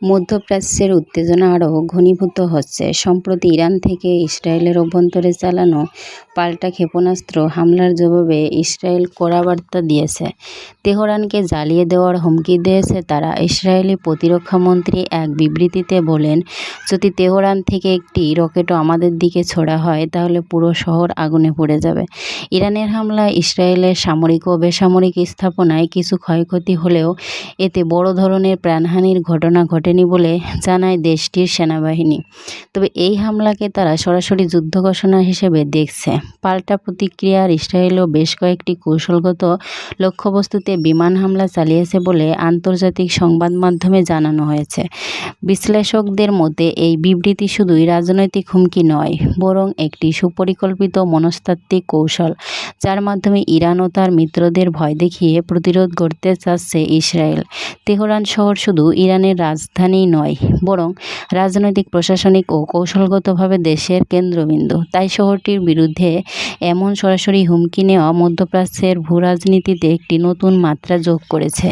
মধ্যপ্রাচ্যের উত্তেজনা আরও ঘনীভূত হচ্ছে। সম্প্রতি ইরান থেকে ইসরায়েলের অভ্যন্তরে চালানো পাল্টা ক্ষেপণাস্ত্র হামলার জবাবে ইসরায়েল কড়া বার্তা দিয়েছে। তেহরানকে জ্বালিয়ে দেওয়ার হুমকি দিয়েছে তারা। ইসরায়েলি প্রতিরক্ষামন্ত্রী এক বিবৃতিতে বলেন, যদি তেহরান থেকে একটি রকেটও আমাদের দিকে ছোড়া হয়, তাহলে পুরো শহর আগুনে পড়ে যাবে। ইরানের হামলায় ইসরায়েলের সামরিক ও বেসামরিক স্থাপনায় কিছু ক্ষয়ক্ষতি হলেও এতে বড় ধরনের প্রাণহানির ঘটনা ঘটেনি বলে জানায় দেশটির সেনাবাহিনী। তবে এই হামলাকে তারা সরাসরি যুদ্ধ ঘোষণা হিসেবে দেখছে। পাল্টা প্রতিক্রিয়ার ইসরায়েলও বেশ কয়েকটি কৌশলগত লক্ষ্যবস্তুতে বিমান হামলা চালিয়েছে বলে আন্তর্জাতিক সংবাদ মাধ্যমে জানানো হয়েছে। বিশ্লেষকদের মতে, এই বিবৃতি শুধুই রাজনৈতিক হুমকি নয়, বরং একটি সুপরিকল্পিত মনস্তাত্ত্বিক কৌশল, যার মাধ্যমে ইরান ও তার মিত্রদের ভয় দেখিয়ে প্রতিরোধ করতে চাচ্ছে ইসরায়েল। তেহরান শহর শুধু ইরানের রাজধানীই নয়, বরং রাজনৈতিক, প্রশাসনিক ও কৌশলগতভাবে দেশের কেন্দ্রবিন্দু। তাই শহরটির বিরুদ্ধে এমন সরাসরি হুমকি নেওয়া মধ্যপ্রাচ্যের ভূরাজনীতিতে একটি নতুন মাত্রা যোগ করেছে।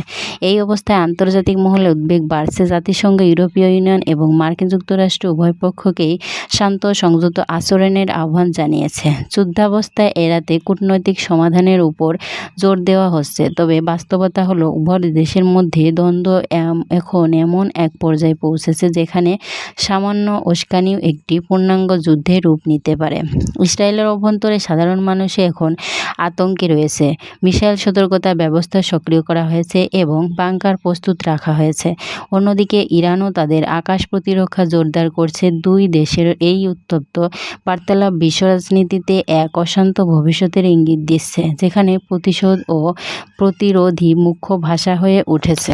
এই অবস্থায় আন্তর্জাতিক মহলে উদ্বেগ বাড়ছে। জাতিসংঘ, ইউরোপীয় ইউনিয়ন এবং মার্কিন যুক্তরাষ্ট্র উভয় পক্ষকেই শান্ত, সংযত আচরণের আহ্বান জানিয়েছে। যুদ্ধাবস্থায় এড়াতে কূটনৈতিক সমাধানের উপর জোর দেওয়া হচ্ছে, তবে বাস্তবতা হলো, উভয় দেশের মধ্যে দ্বন্দ্ব এখন এমন এক পর্যায়ে পৌঁছেছে যেখানে সামান্য উস্কানিও একটি পূর্ণাঙ্গ যুদ্ধে রূপ নিতে পারে। ইসরায়েলের অভ্যন্তরে সাধারণ মানুষে এখন আতঙ্কে রয়েছে। মিসাইল সতর্কতা ব্যবস্থা সক্রিয় করা হয়েছে এবং বাংকার প্রস্তুত রাখা হয়েছে। অন্যদিকে ইরানও তাদের আকাশ প্রতিরক্ষা জোরদার করছে। দুই দেশের এই উত্তপ্ত বার্তালাপ বিশ্ব রাজনীতিতে এক অশান্ত ভবিষ্যতের ইঙ্গিত দিচ্ছে, যেখানে প্রতিশোধ ও প্রতিরোধী মুখ্য ভাষা হয়ে উঠেছে।